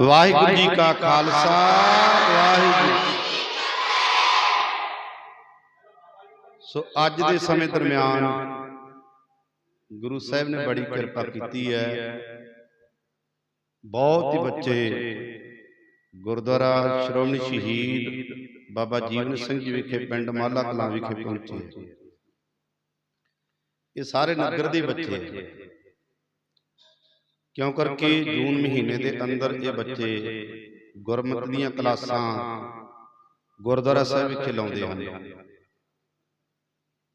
ਵਾਹਿਗੁਰੂ ਜੀ ਕਾ ਖਾਲਸਾ ਵਾਹਿਗੁਰੂ ਸੋ ਅੱਜ ਦੇ ਸਮੇਂ ਦਰਮਿਆਨ ਗੁਰੂ ਸਾਹਿਬ ਨੇ ਬੜੀ ਕਿਰਪਾ ਕੀਤੀ ਹੈ। ਬਹੁਤ ਹੀ ਬੱਚੇ ਗੁਰਦੁਆਰਾ ਸ਼੍ਰੋਮਣੀ ਸ਼ਹੀਦ ਬਾਬਾ ਜੀਵਨ ਸਿੰਘ ਜੀ ਵਿਖੇ ਪਿੰਡ ਮਾਲਾ ਕਲਾਂ ਵਿਖੇ ਪਹੁੰਚੇ ਇਹ ਸਾਰੇ ਨਗਰ ਦੇ ਬੱਚੇ। ਕਿਉਂ ਕਰਕੇ ਜੂਨ ਮਹੀਨੇ ਦੇ ਅੰਦਰ ਇਹ ਬੱਚੇ ਗੁਰਮਤਿ ਦੀਆਂ ਕਲਾਸਾਂ ਗੁਰਦੁਆਰਾ ਸਾਹਿਬ ਵਿਖੇ ਲਾਉਂਦੇ ਹਨ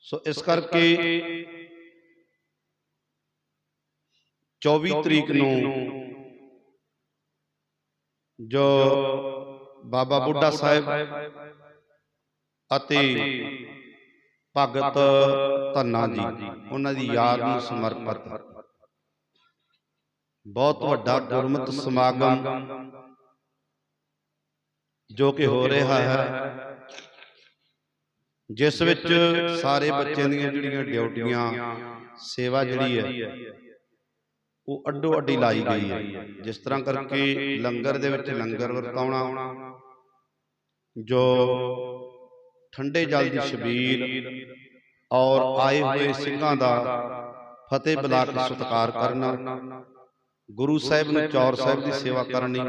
ਸੋ ਇਸ ਕਰਕੇ 24 ਤਰੀਕ ਨੂੰ ਜੋ ਬਾਬਾ ਬੁੱਢਾ ਸਾਹਿਬ ਅਤੇ ਭਗਤ ਧੰਨਾ ਜੀ ਉਹਨਾਂ ਦੀ ਯਾਦ ਨੂੰ ਸਮਰਪਿਤ। ਬਹੁਤ ਵੱਡਾ ਗੁਰਮਤਿ ਸਮਾਗਮ ਜੋ ਕਿ ਹੋ ਰਿਹਾ ਹੈ। ਜਿਸ ਵਿੱਚ ਸਾਰੇ ਬੱਚਿਆਂ ਦੀਆਂ ਜਿਹੜੀਆਂ ਡਿਊਟੀਆਂ ਸੇਵਾ ਜਿਹੜੀ ਹੈ ਉਹ ਅੱਡੋ ਅੱਡੀ ਲਾਈ ਗਈ ਹੈ। ਜਿਸ ਤਰ੍ਹਾਂ ਕਰਕੇ ਲੰਗਰ ਦੇ ਵਿੱਚ ਲੰਗਰ ਵਰਤਾਉਣਾ ਜੋ ਠੰਡੇ ਜਲ ਦੀ ਛਬੀਲ ਔਰ ਆਏ ਹੋਏ ਸਿੰਘਾਂ ਦਾ ਫਤਿਹ ਬੁਲਾ ਕੇ ਸਤਿਕਾਰ ਕਰਨਾ ਗੁਰੂ ਸਾਹਿਬ ਨੂੰ ਚੌਰ ਸਾਹਿਬ ਦੀ ਸੇਵਾ ਕਰਨੀ।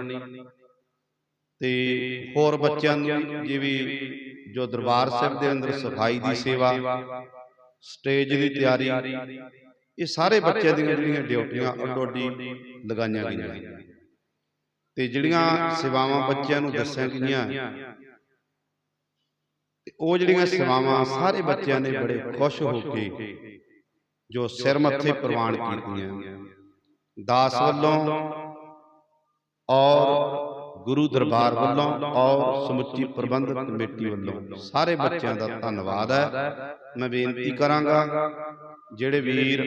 ਤੇ ਹੋਰ ਬੱਚਿਆਂ ਨੂੰ ਜਿਵੇਂ ਜੋ ਦਰਬਾਰ ਸਾਹਿਬ ਦੇ ਅੰਦਰ ਸਫ਼ਾਈ ਦੀ ਸੇਵਾ ਸਟੇਜ ਦੀ ਤਿਆਰੀ ਇਹ ਸਾਰੇ ਬੱਚਿਆਂ ਦੀਆਂ ਜਿਹੜੀਆਂ ਡਿਊਟੀਆਂ ਅੱਡੋ ਅੱਡੀ ਲਗਾਈਆਂ ਗਈਆਂ। ਤੇ ਜਿਹੜੀਆਂ ਸੇਵਾਵਾਂ ਬੱਚਿਆਂ ਨੂੰ ਦੱਸੀਆਂ ਗਈਆਂ ਤੇ ਉਹ ਜਿਹੜੀਆਂ ਸੇਵਾਵਾਂ ਸਾਰੇ ਬੱਚਿਆਂ ਨੇ ਬੜੇ ਖੁਸ਼ ਹੋ ਕੇ ਜੋ ਸਿਰ ਮੱਥੇ ਪ੍ਰਵਾਨ ਕੀਤੀਆਂ। ਦਾਸ ਵੱਲੋਂ ਔਰ ਗੁਰੂ ਦਰਬਾਰ ਵੱਲੋਂ ਔਰ ਸਮੁੱਚੀ ਪ੍ਰਬੰਧਕ ਕਮੇਟੀ ਵੱਲੋਂ ਸਾਰੇ ਬੱਚਿਆਂ ਦਾ ਧੰਨਵਾਦ ਹੈ। ਮੈਂ ਬੇਨਤੀ ਕਰਾਂਗਾ, ਜਿਹੜੇ ਵੀਰ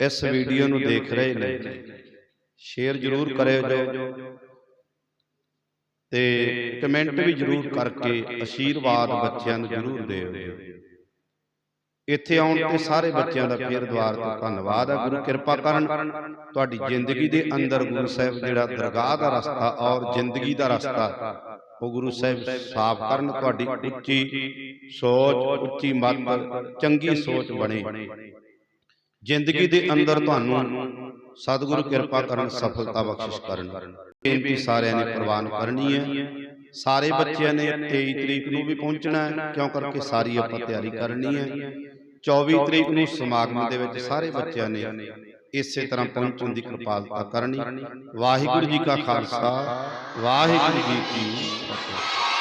ਇਸ ਵੀਡੀਓ ਨੂੰ ਦੇਖ ਰਹੇ ਨੇ, ਸ਼ੇਅਰ ਜ਼ਰੂਰ ਕਰਿਓ ਜੋ ਤੇ ਕਮੈਂਟ ਵੀ ਜ਼ਰੂਰ ਕਰਕੇ ਅਸ਼ੀਰਵਾਦ ਬੱਚਿਆਂ ਨੂੰ ਜ਼ਰੂਰ ਦਿਓ ਇੱਥੇ ਆਉਣ ਤੇ ਸਾਰੇ ਬੱਚਿਆਂ ਦਾ ਫੇਰ ਦੁਆਰ ਤੋਂ ਧੰਨਵਾਦ ਹੈ ਗੁਰੂ ਕਿਰਪਾ ਕਰਨ ਤੁਹਾਡੀ ਜ਼ਿੰਦਗੀ ਦੇ ਅੰਦਰ ਗੁਰੂ ਸਾਹਿਬ ਜਿਹੜਾ ਦਰਗਾਹ ਦਾ ਰਸਤਾ ਔਰ ਜ਼ਿੰਦਗੀ ਦਾ ਰਸਤਾ ਉਹ ਗੁਰੂ ਸਾਹਿਬ ਸਾਫ਼ ਕਰਨ ਤੁਹਾਡੀ ਉੱਚੀ ਸੋਚ ਉੱਚੀ ਮੱਤ ਚੰਗੀ ਸੋਚ ਬਣੇ। ਜ਼ਿੰਦਗੀ ਦੇ ਅੰਦਰ ਤੁਹਾਨੂੰ ਸਤਿਗੁਰੂ ਕਿਰਪਾ ਕਰਨ ਸਫਲਤਾ ਬਖਸ਼ਿਸ਼ ਕਰਨ। ਬੇਨਤੀ ਸਾਰਿਆਂ ਨੇ ਪ੍ਰਵਾਨ ਕਰਨੀ ਹੈ। ਸਾਰੇ ਬੱਚਿਆਂ ਨੇ 23 ਤਰੀਕ ਨੂੰ ਵੀ ਪਹੁੰਚਣਾ ਹੈ। ਕਿਉਂ ਕਰਕੇ ਸਾਰੀ ਆਪਾਂ ਤਿਆਰੀ ਕਰਨੀ ਹੈ 24 ਤਰੀਕ ਨੂੰ ਸਮਾਗਮ ਦੇ ਵਿੱਚ ਸਾਰੇ ਬੱਚਿਆਂ ਨੇ ਇਸੇ ਤਰ੍ਹਾਂ ਪਹੁੰਚਣ ਦੀ ਕਿਰਪਾਲਤਾ ਕਰਨੀ। ਵਾਹਿਗੁਰੂ ਜੀ ਕਾ ਖਾਲਸਾ। ਵਾਹਿਗੁਰੂ ਜੀ ਕੀ ਫਤਿਹ।